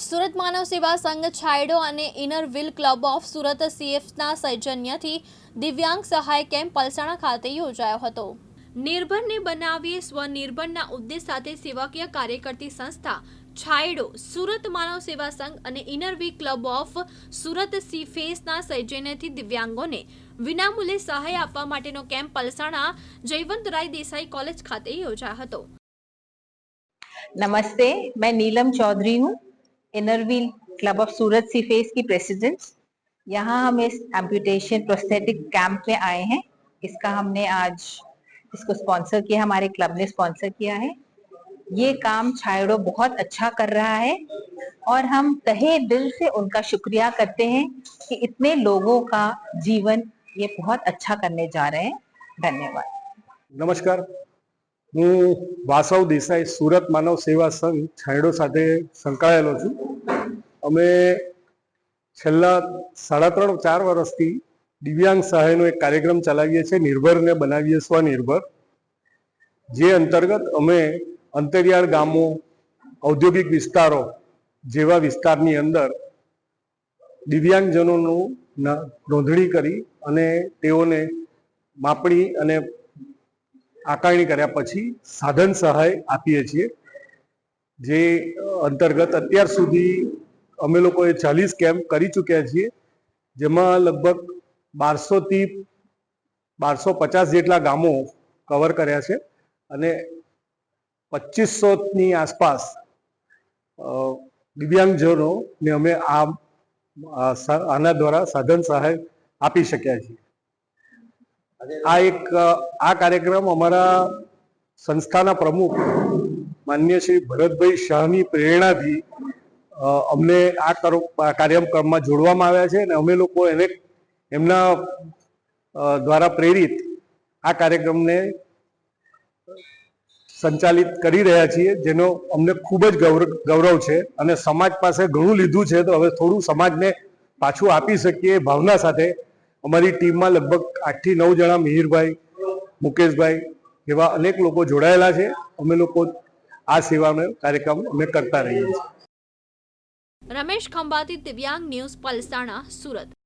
સુરત માનવ સેવા સંઘ છાયડો અને inner wheel club of Surat સીએફના સૌજન્યથી દિવ્યાંગ સહાય કેમ્પ પલસાણા ખાતે યોજાયો હતો. નિર્ભરને બનાવીએ સ્વનિર્ભરના ઉદ્દેશ સાથે સેવાકીય કાર્ય કરતી સંસ્થા છાયડો સુરત માનવ સેવા સંઘ અને inner wheel club of Surat C ફેસના સૌજન્યથી દિવ્યાંગોને વિનામૂલ્યે સહાય આપવા માટેનો કેમ્પ પલસાણા જયવંતરાય દેસાઈ કોલેજ ખાતે યોજાયો હતો. નમસ્તે, મેં નીલમ ચૌધરી હું. Inner wheel club of Surat C face की प्रेसिडेंट यहाँ हम इस एम्पूटेशन प्रोस्थेटिक कैंप में आए हैं। इसका हमने आज इसको स्पॉन्सर किया, हमारे क्लब ने स्पॉन्सर किया है। ये काम छायड़ो बहुत अच्छा कर रहा है और हम तहे दिल से उनका शुक्रिया करते हैं कि इतने लोगों का जीवन ये बहुत अच्छा करने जा रहे हैं। धन्यवाद। नमस्कार। હું વાસવ દેસાઈ સુરત માનવ સેવા સંઘ છાંયડો સાથે સંકળાયેલો છું. અમે છેલ્લા સાડા ત્રણ, ચાર વર્ષથી દિવ્યાંગ સહાયનો એક કાર્યક્રમ ચલાવીએ છીએ, નિર્ભરને બનાવીએ સ્વનિર્ભર જે અંતર્ગત અમે અંતરિયાળ ગામો, ઔદ્યોગિક વિસ્તારો જેવા વિસ્તારની અંદર દિવ્યાંગજનોનું નોંધણી કરી અને તેઓને માપણી અને આકારણી કર્યા પછી સાધન સહાય આપીએ છીએ, જે અંતર્ગત અત્યાર સુધી અમે લોકોએ ચાલીસ કેમ્પ કરી ચૂક્યા છીએ, જેમાં લગભગ બારસોથી બારસો પચાસ જેટલા ગામો કવર કર્યા છે અને પચીસોની આસપાસ દિવ્યાંગજનોને અમે આ, આના દ્વારા સાધન સહાય આપી શક્યા છીએ. આ એક, આ કાર્યક્રમ અમારા સંસ્થાના પ્રમુખ માન્ય શ્રી ભરતભાઈ શાહની પ્રેરણાથી અમને આ કરો- કાર્યક્રમમાં જોડવામાં આવ્યા છે અને અમે લોકો એને, એમના દ્વારા પ્રેરિત આ કાર્યક્રમને સંચાલિત કરી રહ્યા છીએ, જેનો અમને ખૂબ જ ગૌરવ ગૌરવ છે અને સમાજ પાસે ઘણું લીધું છે, તો હવે થોડું સમાજને પાછું આપી શકીએ ભાવના સાથે અમારી ટીમમાં લગભગ આઠથી નવ જણા મિહિરભાઈ, મુકેશભાઈ એવા અનેક લોકો જોડાયેલા છે. અમે લોકો આ સેવાનો કાર્યક્રમ અમે કરતા રહીએ છીએ. રમેશ ખંભાતી દિવ્યાંગ ન્યૂઝ, પલસાણા, સુરત.